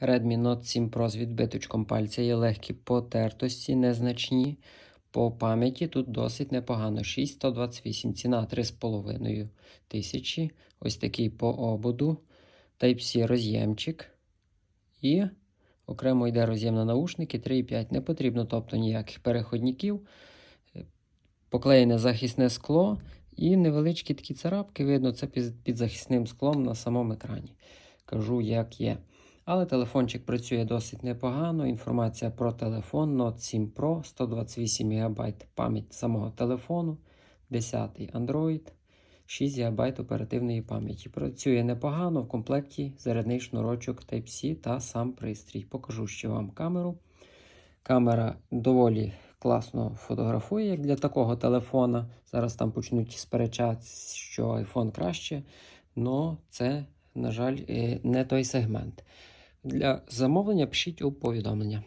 Redmi Note 7 Pro з відбиточком пальця є легкі потертості, незначні. По пам'яті тут досить непогано. 6128, ціна 3,5 тисячі. Ось такий по ободу. Type-C роз'ємчик. І окремо йде роз'єм на наушники 3,5. Не потрібно, тобто ніяких переходників. Поклеєне захисне скло і невеличкі такі царапки. Видно, це під, захисним склом на самому екрані. Кажу, як є. Але телефончик працює досить непогано. Інформація про телефон Note 7 Pro, 128 ГБ пам'ять самого телефону, 10 Android, 6 ГБ оперативної пам'яті. Працює непогано, в комплекті зарядний шнурочок Type-C та сам пристрій. Покажу ще вам камеру. Камера доволі класно фотографує, як для такого телефона. Зараз там почнуть сперечатися, що iPhone краще. але це, на жаль, е, не той сегмент. Для замовлення пишіть у повідомлення.